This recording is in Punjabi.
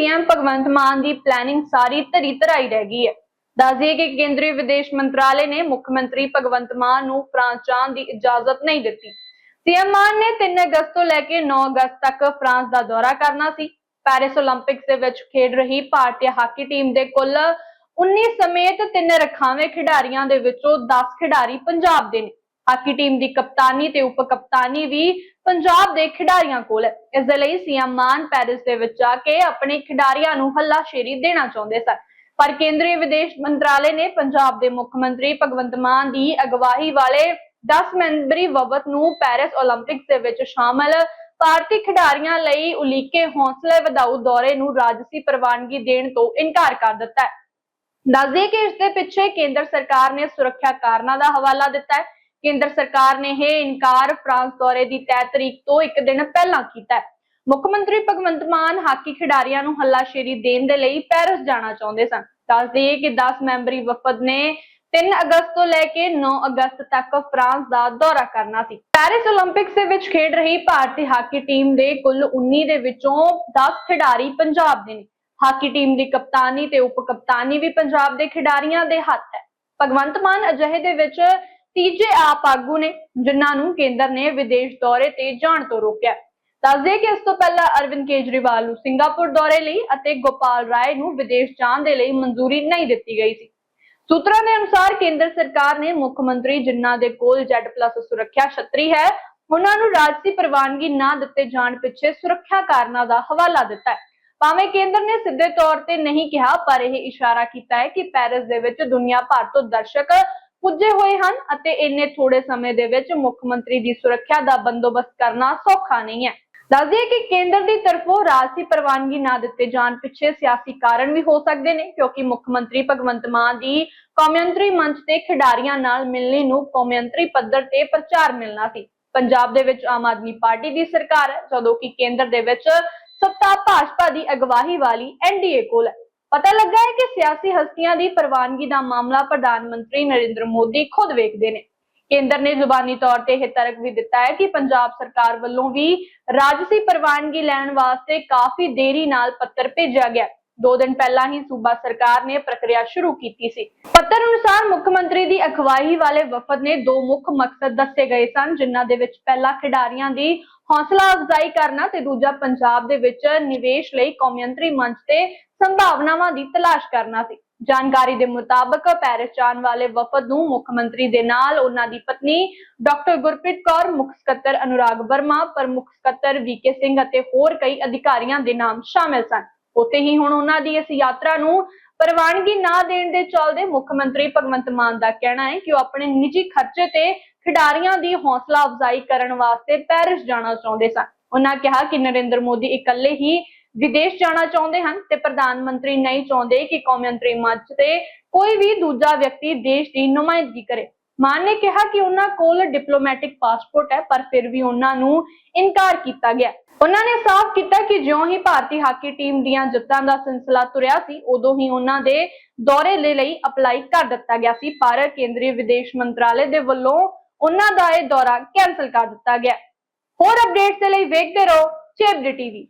ਸੀਐਮ ਭਗਵੰਤ ਮਾਨ ਦੀ ਪਲੈਨਿੰਗ ਸਾਰੀ ਧਰੀ ਧਰਾਈ ਰਹਿ ਗਈ ਹੈ। ਦੱਸਦੀਏ ਕਿ ਕੇਂਦਰੀ ਵਿਦੇਸ਼ ਮੰਤਰਾਲੇ ਨੇ ਮੁੱਖ ਮੰਤਰੀ ਭਗਵੰਤ ਮਾਨ ਨੂੰ ਫਰਾਂਸ ਜਾਣ ਦੀ ਇਜਾਜ਼ਤ ਨਹੀਂ ਦਿੱਤੀ। ਸੀਐਮ ਮਾਨ ਨੇ 3 ਅਗਸਤ ਤੋਂ ਲੈ ਕੇ 9 ਅਗਸਤ ਤੱਕ ਫਰਾਂਸ ਦਾ ਦੌਰਾ ਕਰਨਾ ਸੀ। ਪੈਰਿਸ 올림픽ਸ ਦੇ ਵਿੱਚ ਖੇਡ ਰਹੀ ਭਾਰਤੀ ਹਾਕੀ ਟੀਮ ਦੇ ਕੁੱਲ 19 ਸਮੇਤ ਤਿੰਨ ਰਖਾਵੇਂ ਖਿਡਾਰੀਆਂ ਦੇ ਵਿੱਚੋਂ 10 ਖਿਡਾਰੀ ਪੰਜਾਬ ਦੇ ਨੇ। ਹਾਕੀ ਟੀਮ ਦੀ ਕਪਤਾਨੀ ਤੇ ਉਪ ਕਪਤਾਨੀ ਵੀ ਪੰਜਾਬ ਦੇ ਖਿਡਾਰੀਆਂ ਕੋਲ ਹੈ। ਇਸ ਦੇ ਲਈ ਸੀਐਮ ਮਾਨ ਪੈਰਿਸ ਦੇ ਵਿੱਚ ਜਾ ਕੇ ਆਪਣੇ ਖਿਡਾਰੀਆਂ ਨੂੰ ਹੱਲਾਸ਼ੇਰੀ ਦੇਣਾ ਚਾਹੁੰਦੇ ਸਨ। ਪਰ ਕੇਂਦਰੀ ਵਿਦੇਸ਼ ਮੰਤਰਾਲੇ ਨੇ ਪੰਜਾਬ ਦੇ ਮੁੱਖ ਮੰਤਰੀ ਭਗਵੰਤ ਮਾਨ ਦੀ ਅਗਵਾਈ ਵਾਲੇ 10 ਮੈਂਬਰੀ ਵਫ਼ਤ ਨੂੰ ਪੈਰਿਸ 올림픽ਸ ਦੇ ਵਿੱਚ ਸ਼ਾਮਲ ਭਾਰਤੀ ਖਿਡਾਰੀਆਂ ਲਈ ਉਲੀਕੇ ਹੌਸਲੇ ਵਧਾਊ ਦੌਰੇ ਨੂੰ ਰਾਜਸੀ ਪ੍ਰਵਾਨਗੀ ਦੇਣ ਤੋਂ ਇਨਕਾਰ ਕਰ ਦਿੱਤਾ ਹੈ। ਦੱਸਦੇ ਕਿ ਇਸ ਦੇ ਪਿੱਛੇ ਕੇਂਦਰ ਸਰਕਾਰ ਨੇ ਸੁਰੱਖਿਆ ਕਾਰਨਾਂ ਦਾ ਹਵਾਲਾ ਦਿੱਤਾ ਹੈ। ਕੇਂਦਰ ਸਰਕਾਰ ਨੇ ਇਹ ਇਨਕਾਰ ਫਰਾਂਸ ਦੌਰੇ ਦੀ ਤੈਅ ਤਰੀਕ ਤੋਂ ਇੱਕ ਦਿਨ ਪਹਿਲਾਂ ਕੀਤਾ ਹੈ। ਮੁੱਖ ਮੰਤਰੀ ਭਗਵੰਤ ਮਾਨ ਹਾਕੀ ਖਿਡਾਰੀਆਂ ਨੂੰ ਹੱਲਾਸ਼ੇਰੀ ਦੇਣ ਦੇ ਲਈ ਪੈਰਿਸ ਜਾਣਾ ਚਾਹੁੰਦੇ ਸਨ। ਦੱਸ ਦਈਏ ਕਿ 10 ਮੈਂਬਰੀ ਵਫਦ ਨੇ 3 ਅਗਸਤ ਤੋਂ ਲੈ ਕੇ 9 ਅਗਸਤ ਤੱਕ ਫਰਾਂਸ ਦਾ ਦੌਰਾ ਕਰਨਾ ਸੀ। ਪੈਰਿਸ 올림픽ਸ ਦੇ ਵਿੱਚ ਖੇਡ ਰਹੀ ਭਾਰਤੀ ਹਾਕੀ ਟੀਮ ਦੇ ਕੁੱਲ 19 ਦੇ ਵਿੱਚੋਂ 10 ਖਿਡਾਰੀ ਪੰਜਾਬ ਦੇ ਨੇ। ਹਾਕੀ ਟੀਮ ਦੀ ਕਪਤਾਨੀ ਤੇ ਉਪ ਕਪਤਾਨੀ ਵੀ ਪੰਜਾਬ ਦੇ ਖਿਡਾਰੀਆਂ ਦੇ ਹੱਥ ਹੈ। ਭਗਵੰਤ ਮਾਨ ਅਜਿਹੇ ਦੇ ਵਿੱਚ ਤੀਜੇ ਆਪ ਆਗੂ ਨੇ, ਜਿਨ੍ਹਾਂ ਨੂੰ ਕੇਂਦਰ ਨੇ ਵਿਦੇਸ਼ ਦੌਰੇ ਤੇ ਜਾਣ ਤੋਂ ਰੋਕਿਆ। ਦੱਸਦੇ ਕਿ ਇਸ ਤੋਂ ਪਹਿਲਾਂ ਅਰਵਿੰਦ ਕੇਜਰੀਵਾਲ ਨੂੰ ਸਿੰਗਾਪੁਰ ਦੌਰੇ ਲਈ ਅਤੇ ਗੋਪਾਲ ਰਾਏ ਨੂੰ ਵਿਦੇਸ਼ ਜਾਣ ਦੇ ਲਈ ਮਨਜ਼ੂਰੀ ਨਹੀਂ ਦਿੱਤੀ ਗਈ ਸੀ। ਸੂਤਰਾਂ ਦੇ ਅਨੁਸਾਰ ਕੇਂਦਰ ਸਰਕਾਰ ਨੇ ਮੁੱਖ ਮੰਤਰੀ ਜਿਨ੍ਹਾਂ ਦੇ ਕੋਲ Z+ ਸੁਰੱਖਿਆ ਛਤਰੀ ਹੈ, ਉਹਨਾਂ ਨੂੰ ਰਾਜਸੀ ਪ੍ਰਵਾਨਗੀ ਨਾ ਦਿੱਤੇ ਜਾਣ ਪਿੱਛੇ ਸੁਰੱਖਿਆ ਕਾਰਨਾਂ ਦਾ ਹਵਾਲਾ ਦਿੱਤਾ ਹੈ। ਭਾਵੇਂ ਕੇਂਦਰ ਨੇ ਸਿੱਧੇ ਤੌਰ ਤੇ ਨਹੀਂ ਕਿਹਾ, ਪਰ ਇਹ ਇਸ਼ਾਰਾ ਕੀਤਾ ਹੈ ਕਿ ਪੈਰਿਸ ਦੇ ਵਿੱਚ ਦੁਨੀਆ ਭਰ ਤੋਂ ਦਰਸ਼ਕ ਪੁੱਜੇ ਹੋਏ ਹਨ ਅਤੇ ਇੰਨੇ ਥੋੜੇ ਸਮੇਂ ਦੇ ਵਿੱਚ ਮੁੱਖ ਮੰਤਰੀ ਦੀ ਸੁਰੱਖਿਆ ਦਾ ਬੰਦੋਬਸਤ ਕਰਨਾ ਸੌਖਾ ਨਹੀਂ ਹੈ। ਦੱਸਦੀਏ ਕਿ ਕੇਂਦਰ ਦੀ ਤਰਫੋਂ ਰਾਜਸੀ ਪ੍ਰਵਾਨਗੀ ਨਾ ਦਿੱਤੇ ਜਾਣ ਪਿੱਛੇ ਸਿਆਸੀ ਕਾਰਨ ਵੀ ਹੋ ਸਕਦੇ ਨੇ, ਕਿਉਂਕਿ ਮੁੱਖ ਮੰਤਰੀ ਭਗਵੰਤ ਮਾਨ ਦੀ ਕੌਮਾਂਤਰੀ ਮੰਚ ਤੇ ਖਿਡਾਰੀਆਂ ਨਾਲ ਮਿਲਣੀ ਨੂੰ ਕੌਮਾਂਤਰੀ ਪੱਧਰ ਤੇ ਪ੍ਰਚਾਰ ਮਿਲਣਾ ਸੀ। ਪੰਜਾਬ ਦੇ ਵਿੱਚ ਆਮ ਆਦਮੀ ਪਾਰਟੀ ਦੀ ਸਰਕਾਰ ਹੈ, ਜਦੋਂ ਕਿ ਕੇਂਦਰ ਦੇ ਵਿੱਚ ਸੱਤਾ ਭਾਜਪਾ ਦੀ ਅਗਵਾਈ ਵਾਲੀ ਐਨਡੀਏ ਕੋਲ ਹੈ। ਪਤਾ ਲੱਗਾ ਹੈ ਕਿ ਸਿਆਸੀ ਹਸਤੀਆਂ ਦੀ ਪ੍ਰਵਾਨਗੀ ਦਾ ਮਾਮਲਾ ਪ੍ਰਧਾਨ ਮੰਤਰੀ ਨਰਿੰਦਰ ਮੋਦੀ ਖੁਦ ਵੇਖਦੇ ਨੇ। ਕੇਂਦਰ ਨੇ ਜ਼ੁਬਾਨੀ ਤੌਰ ਤੇ ਇਹ ਤਰਕ ਵੀ ਦਿੱਤਾ ਹੈ ਕਿ ਪੰਜਾਬ ਸਰਕਾਰ ਵੱਲੋਂ ਵੀ ਰਾਜਸੀ ਪ੍ਰਵਾਨਗੀ ਲੈਣ ਵਾਸਤੇ ਕਾਫੀ ਦੇਰੀ ਨਾਲ ਪੱਤਰ ਭੇਜਿਆ ਗਿਆ। ਦੋ ਦਿਨ ਪਹਿਲਾਂ ਹੀ ਸੂਬਾ ਸਰਕਾਰ ਨੇ ਪ੍ਰਕਿਰਿਆ ਸ਼ੁਰੂ ਕੀਤੀ ਸੀ। ਪੱਤਰ ਅਨੁਸਾਰ ਮੁੱਖ ਮੰਤਰੀ ਦੀ ਅਗਵਾਈ ਵਾਲੇ ਵਫਦ ਨੇ ਦੋ ਮੁੱਖ ਮਕਸਦ ਦੱਸੇ ਗਏ ਸਨ, ਜਿਨ੍ਹਾਂ ਦੇ ਵਿੱਚ ਪਹਿਲਾ ਖਿਡਾਰੀਆਂ ਦੀ ਹੌਸਲਾ ਅਫਜ਼ਾਈ ਕਰਨਾ ਤੇ ਦੂਜਾ ਪੰਜਾਬ ਦੇ ਵਿੱਚ ਨਿਵੇਸ਼ ਲਈ ਕੌਮਾਂਤਰੀ ਮੰਚ ਤੇ ਸੰਭਾਵਨਾਵਾਂ ਦੀ ਤਲਾਸ਼ ਕਰਨਾ ਸੀ। ਜਾਣਕਾਰੀ ਦੇ ਮੁਤਾਬਕ ਪੈਰਿਸ ਜਾਣ ਵਾਲੇ ਵਫਦ ਨੂੰ ਮੁੱਖ ਮੰਤਰੀ ਦੇ ਨਾਲ ਉਹਨਾਂ ਦੀ ਪਤਨੀ ਡਾਕਟਰ ਗੁਰਪ੍ਰੀਤ ਕੌਰ, ਮੁੱਖ ਸਕੱਤਰ ਅਨੁਰਾਗ ਵਰਮਾ, ਪ੍ਰਮੁੱਖ ਸਕੱਤਰ ਵੀਕੇ ਸਿੰਘ ਅਤੇ ਹੋਰ ਕਈ ਅਧਿਕਾਰੀਆਂ ਦੇ ਨਾਮ ਸ਼ਾਮਿਲ ਸਨ। ਉੱਥੇ ਹੀ ਹੁਣ ਉਹਨਾਂ ਦੀ ਇਸ ਯਾਤਰਾ ਨੂੰ ਪ੍ਰਵਾਨਗੀ ਨਾ ਦੇਣ ਦੇ ਚਲਦੇ ਮੁੱਖ ਮੰਤਰੀ ਭਗਵੰਤ ਮਾਨ ਦਾ ਕਹਿਣਾ ਹੈ ਕਿ ਉਹ ਆਪਣੇ ਨਿੱਜੀ ਖਰਚੇ ਤੇ ਖਿਡਾਰੀਆਂ ਦੀ ਹੌਸਲਾ ਅਫਜ਼ਾਈ ਕਰਨ ਵਾਸਤੇ ਪੈਰਿਸ ਜਾਣਾ ਚਾਹੁੰਦੇ ਸਨ। ਉਹਨਾਂ ਕਿਹਾ ਕਿ ਨਰਿੰਦਰ ਮੋਦੀ ਇਕੱਲੇ ਹੀ ਵਿਦੇਸ਼ ਜਾਣਾ ਚਾਹੁੰਦੇ ਹਨ ਤੇ ਪ੍ਰਧਾਨ ਮੰਤਰੀ ਨਹੀਂ ਚਾਹੁੰਦੇ ਕਿ ਕੌਮਾਂਤਰੀ ਮੰਚ ਤੇ ਕੋਈ ਵੀ ਦੂਜਾ ਵਿਅਕਤੀ ਦੇਸ਼ ਦੀ ਨੁਮਾਇੰਦਗੀ ਕਰੇ। ਮਾਨ ਨੇ ਕਿਹਾ ਕਿ ਉਹਨਾਂ ਕੋਲ ਡਿਪਲੋਮੈਟਿਕ ਪਾਸਪੋਰਟ ਹੈ, ਪਰ ਫਿਰ ਵੀ ਉਹਨਾਂ ਨੂੰ ਇਨਕਾਰ ਕੀਤਾ ਗਿਆ। ਉਹਨਾਂ ਨੇ ਸਾਫ਼ ਕੀਤਾ ਕਿ ਜਿਉਂ ਹੀ ਭਾਰਤੀ ਹਾਕੀ ਟੀਮ ਦੀਆਂ ਜਿੱਤਾਂ ਦਾ ਸਿਲਸਿਲਾ ਤੁਰਿਆ ਸੀ, ਉਦੋਂ ਹੀ ਉਹਨਾਂ ਦੇ ਦੌਰੇ ਦੇ ਲਈ ਅਪਲਾਈ ਕਰ ਦਿੱਤਾ ਗਿਆ ਸੀ। ਪਰ ਕੇਂਦਰੀ ਵਿਦੇਸ਼ ਮੰਤਰਾਲੇ ਦੇ ਵੱਲੋਂ ਉਹਨਾਂ ਦਾ ਇਹ ਦੌਰਾ ਕੈਨਸਲ ਕਰ ਦਿੱਤਾ ਗਿਆ। ਹੋਰ ਅਪਡੇਟਸ ਦੇ ਲਈ ਵੇਖਦੇ ਰਹੋ ਚੇਬਡੀ ਟੀਵੀ।